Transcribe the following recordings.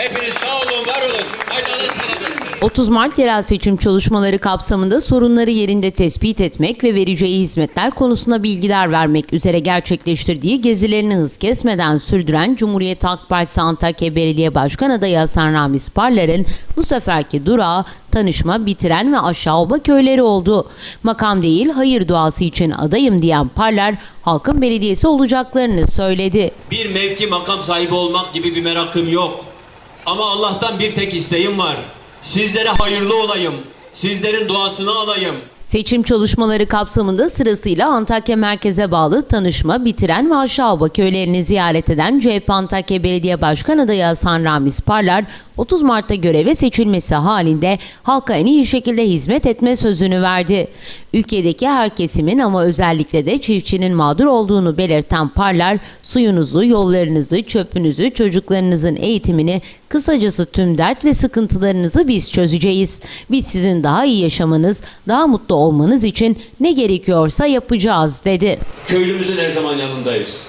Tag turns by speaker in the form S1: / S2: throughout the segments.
S1: Hepiniz sağ olun, var olun. Haydi Allah'a ısmarladık.
S2: 30 Mart yerel seçim çalışmaları kapsamında sorunları yerinde tespit etmek ve vereceği hizmetler konusunda bilgiler vermek üzere gerçekleştirdiği gezilerini hız kesmeden sürdüren Cumhuriyet Halk Partisi Antakya Belediye Başkan adayı Hasan Ramiz Parlar'ın bu seferki durağı tanışma, bitiren ve aşağı oba köyleri oldu. Makam değil, hayır duası için adayım diyen Parlar, halkın belediyesi olacaklarını söyledi.
S1: Bir mevki makam sahibi olmak gibi bir merakım yok. Ama Allah'tan bir tek isteğim var. Sizlere hayırlı olayım. Sizlerin duasını alayım.
S2: Seçim çalışmaları kapsamında sırasıyla Antakya merkeze bağlı tanışma, bitiren ve Aşağıoba köylerini ziyaret eden CHP Antakya Belediye Başkan adayı Hasan Ramiz Parlar, 30 Mart'ta göreve seçilmesi halinde halka en iyi şekilde hizmet etme sözünü verdi. Ülkedeki her kesimin ama özellikle de çiftçinin mağdur olduğunu belirten Parlar, suyunuzu, yollarınızı, çöpünüzü, çocuklarınızın eğitimini, kısacası tüm dert ve sıkıntılarınızı biz çözeceğiz. Biz sizin daha iyi yaşamanız, daha mutlu olmanız için ne gerekiyorsa yapacağız dedi.
S1: Köylümüzün her zaman yanındayız.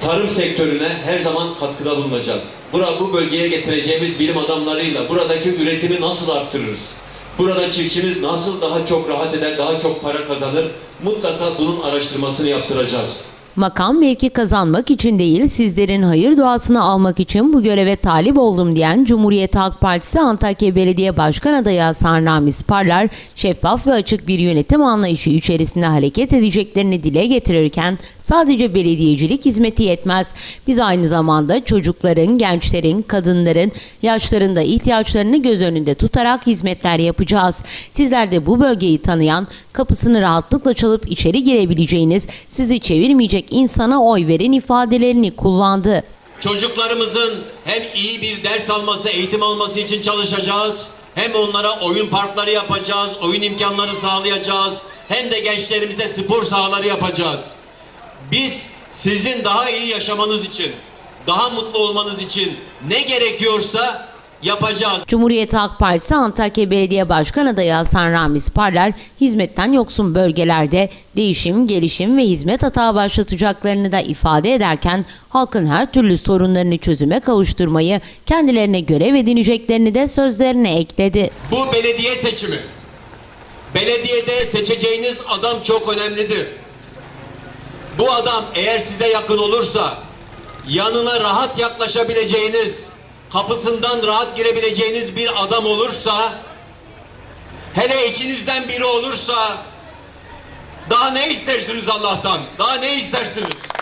S1: Tarım sektörüne her zaman katkıda bulunacağız. Bura, bu bölgeye getireceğimiz bilim adamlarıyla buradaki üretimi nasıl arttırırız? Burada çiftçimiz nasıl daha çok rahat eder, daha çok para kazanır? Mutlaka bunun araştırmasını yaptıracağız.
S2: Makam mevki kazanmak için değil, sizlerin hayır duasını almak için bu göreve talip oldum diyen Cumhuriyet Halk Partisi Antakya Belediye Başkan adayı Hasan Ramiz Parlar, şeffaf ve açık bir yönetim anlayışı içerisinde hareket edeceklerini dile getirirken sadece belediyecilik hizmeti yetmez. Biz aynı zamanda çocukların, gençlerin, kadınların, yaşların da ihtiyaçlarını göz önünde tutarak hizmetler yapacağız. Sizler de bu bölgeyi tanıyan, kapısını rahatlıkla çalıp içeri girebileceğiniz, sizi çevirmeyecek insana oy verin ifadelerini kullandı.
S1: Çocuklarımızın hem iyi bir ders alması, eğitim alması için çalışacağız. Hem onlara oyun parkları yapacağız, oyun imkanları sağlayacağız. Hem de gençlerimize spor sahaları yapacağız. Biz sizin daha iyi yaşamanız için, daha mutlu olmanız için ne gerekiyorsa yapacağız.
S2: Cumhuriyet Halk Partisi Antakya Belediye Başkan adayı Hasan Ramiz Parlar, hizmetten yoksun bölgelerde değişim, gelişim ve hizmet hata başlatacaklarını da ifade ederken halkın her türlü sorunlarını çözüme kavuşturmayı kendilerine görev edineceklerini de sözlerine ekledi.
S1: Bu belediye seçimi. Belediyede seçeceğiniz adam çok önemlidir. Bu adam eğer size yakın olursa, yanına rahat yaklaşabileceğiniz, kapısından rahat girebileceğiniz bir adam olursa, hele içinizden biri olursa, daha ne istersiniz Allah'tan? Daha ne istersiniz?